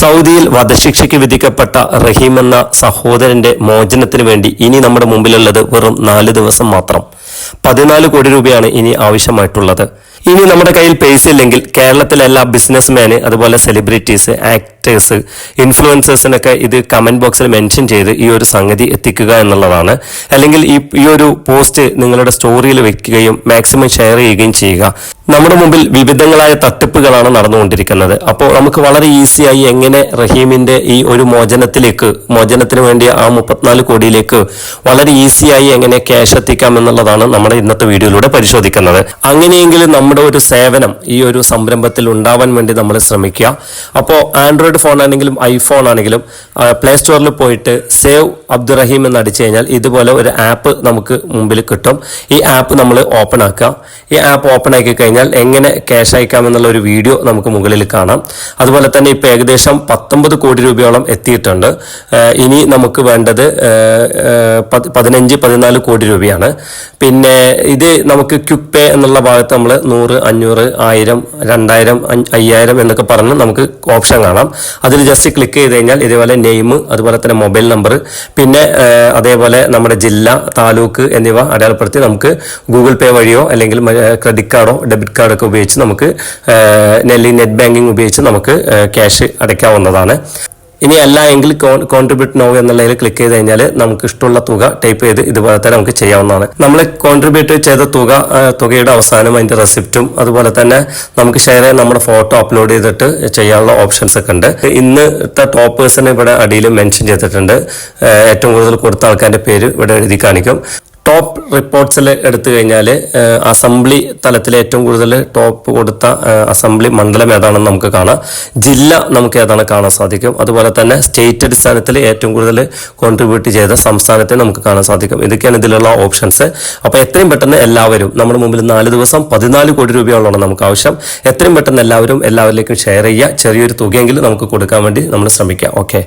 സൗദിയിൽ വധശിക്ഷയ്ക്ക് വിധിക്കപ്പെട്ട റഹീം എന്ന സഹോദരന്റെ മോചനത്തിന് വേണ്ടി ഇനി നമ്മുടെ മുമ്പിലുള്ളത് വെറും നാല് ദിവസം മാത്രം. പതിനാല് കോടി രൂപയാണ് ഇനി ആവശ്യമായിട്ടുള്ളത്. ഇനി നമ്മുടെ കയ്യിൽ പൈസ ഇല്ലെങ്കിൽ കേരളത്തിലെ എല്ലാ ബിസിനസ്മാന് അതുപോലെ സെലിബ്രിറ്റീസ് ആക്ടേഴ്സ് ഇൻഫ്ലുവൻസേഴ്സിനൊക്കെ ഇത് കമന്റ് ബോക്സിൽ മെൻഷൻ ചെയ്ത് ഈ ഒരു സംഗതി എത്തിക്കുക എന്നുള്ളതാണ്. അല്ലെങ്കിൽ ഈ ഈ ഒരു പോസ്റ്റ് നിങ്ങളുടെ സ്റ്റോറിയിൽ വെക്കുകയും മാക്സിമം ഷെയർ ചെയ്യുകയും ചെയ്യുക. നമ്മുടെ മുമ്പിൽ വിവിധങ്ങളായ തട്ടിപ്പുകളാണ് നടന്നുകൊണ്ടിരിക്കുന്നത്. അപ്പോൾ നമുക്ക് വളരെ ഈസിയായി എങ്ങനെ റഹീമിന്റെ ഈ ഒരു മോചനത്തിലേക്ക് മോചനത്തിന് വേണ്ടി ആ മുപ്പത്തിനാല് കോടിയിലേക്ക് വളരെ ഈസിയായി എങ്ങനെ ക്യാഷ് എത്തിക്കാം എന്നുള്ളതാണ് നമ്മുടെ ഇന്നത്തെ വീഡിയോയിലൂടെ പരിശോധിക്കുന്നത്. അങ്ങനെയെങ്കിലും നമ്മുടെ ഒരു സേവനം ഈ ഒരു സംരംഭത്തിൽ ഉണ്ടാവാൻ വേണ്ടി നമ്മൾ ശ്രമിക്കുക. അപ്പോൾ ആൻഡ്രോയിഡ് ഫോൺ ആണെങ്കിലും ഐഫോൺ ആണെങ്കിലും പ്ലേ സ്റ്റോറിൽ പോയിട്ട് സേവ് അബ്ദുറഹീം എന്ന് അടിച്ചു കഴിഞ്ഞാൽ ഇതുപോലെ ഒരു ആപ്പ് നമുക്ക് മുമ്പിൽ കിട്ടും. ഈ ആപ്പ് നമ്മൾ ഓപ്പൺ ആക്കുക ഈ ആപ്പ് ഓപ്പൺ ആക്കി കഴിഞ്ഞാൽ എങ്ങനെ ക്യാഷ് അയക്കാം എന്നുള്ള ഒരു വീഡിയോ നമുക്ക് മുകളിൽ കാണാം. അതുപോലെ തന്നെ ഇപ്പോൾ ഏകദേശം പത്തൊമ്പത് കോടി രൂപയോളം എത്തിയിട്ടുണ്ട്. ഇനി നമുക്ക് വേണ്ടത് പതിനഞ്ച് പതിനാല് കോടി രൂപയാണ്. പിന്നെ ഇത് നമുക്ക് ക്യുക്ക് പേ എന്നുള്ള ഭാഗത്ത് നമ്മൾ നൂറ് അഞ്ഞൂറ് ആയിരം രണ്ടായിരം അയ്യായിരം എന്നൊക്കെ പറഞ്ഞ് നമുക്ക് ഓപ്ഷൻ കാണാം. അതിൽ ജസ്റ്റ് ക്ലിക്ക് ചെയ്ത് കഴിഞ്ഞാൽ ഇതേപോലെ നെയിം അതുപോലെ തന്നെ മൊബൈൽ നമ്പർ പിന്നെ അതേപോലെ നമ്മുടെ ജില്ല താലൂക്ക് എന്നിവ അടയാളപ്പെടുത്തി നമുക്ക് ഗൂഗിൾ പേ വഴിയോ അല്ലെങ്കിൽ ക്രെഡിറ്റ് കാർഡോ ഡെബിറ്റ് കാർഡോ ഒക്കെ ഉപയോഗിച്ച് നമുക്ക് നെല്ലി നെറ്റ് ബാങ്കിങ് ഉപയോഗിച്ച് നമുക്ക് ക്യാഷ് അടയ്ക്കാവുന്നതാണ്. ഇനി അല്ല എങ്കിൽ കോൺട്രിബ്യൂട്ട് നോ എന്നുള്ളതിൽ ക്ലിക്ക് ചെയ്ത് കഴിഞ്ഞാൽ നമുക്ക് ഇഷ്ടമുള്ള തുക ടൈപ്പ് ചെയ്ത് ഇതുപോലെ തന്നെ നമുക്ക് ചെയ്യാവുന്നതാണ്. നമ്മൾ കോൺട്രിബ്യൂട്ട് ചെയ്ത തുക തുകയുടെ അവസാനം അതിന്റെ റെസിപ്റ്റും അതുപോലെ തന്നെ നമുക്ക് ഷെയർ ചെയ്യാൻ നമ്മുടെ ഫോട്ടോ അപ്ലോഡ് ചെയ്തിട്ട് ചെയ്യാനുള്ള ഓപ്ഷൻസ് ഒക്കെ ഉണ്ട്. ഇന്നത്തെ ടോപ്പേഴ്സിനെ ഇവിടെ അടിയിൽ മെൻഷൻ ചെയ്തിട്ടുണ്ട്. ഏറ്റവും കൂടുതൽ കൊടുത്ത ആൾക്കാരുടെ പേര് ഇവിടെ എഴുതി കാണിക്കും. ടോപ്പ് റിപ്പോർട്ട്സിൽ എടുത്തു കഴിഞ്ഞാൽ അസംബ്ലി തലത്തിൽ ഏറ്റവും കൂടുതൽ ടോപ്പ് കൊടുത്ത അസംബ്ലി മണ്ഡലം ഏതാണെന്ന് നമുക്ക് കാണാം. ജില്ല നമുക്ക് ഏതാണ് കാണാൻ സാധിക്കും? അതുപോലെ തന്നെ സ്റ്റേറ്റ് അടിസ്ഥാനത്തിൽ ഏറ്റവും കൂടുതൽ കോൺട്രിബ്യൂട്ട് ചെയ്ത സംസ്ഥാനത്തെ നമുക്ക് കാണാൻ സാധിക്കും. ഇതൊക്കെയാണ് ഇതിലുള്ള ഓപ്ഷൻസ് അപ്പോൾ എത്രയും പെട്ടെന്ന് എല്ലാവരും നമ്മുടെ മുമ്പിൽ നാല് ദിവസം പതിനാല് കോടി രൂപയോളമാണ് നമുക്ക് ആവശ്യം. എത്രയും പെട്ടെന്ന് എല്ലാവരും എല്ലാവരിലേക്കും ഷെയർ ചെയ്യുക. ചെറിയൊരു തുകയെങ്കിലും നമുക്ക് കൊടുക്കാൻ വേണ്ടി നമ്മൾ ശ്രമിക്കുക ഓക്കെ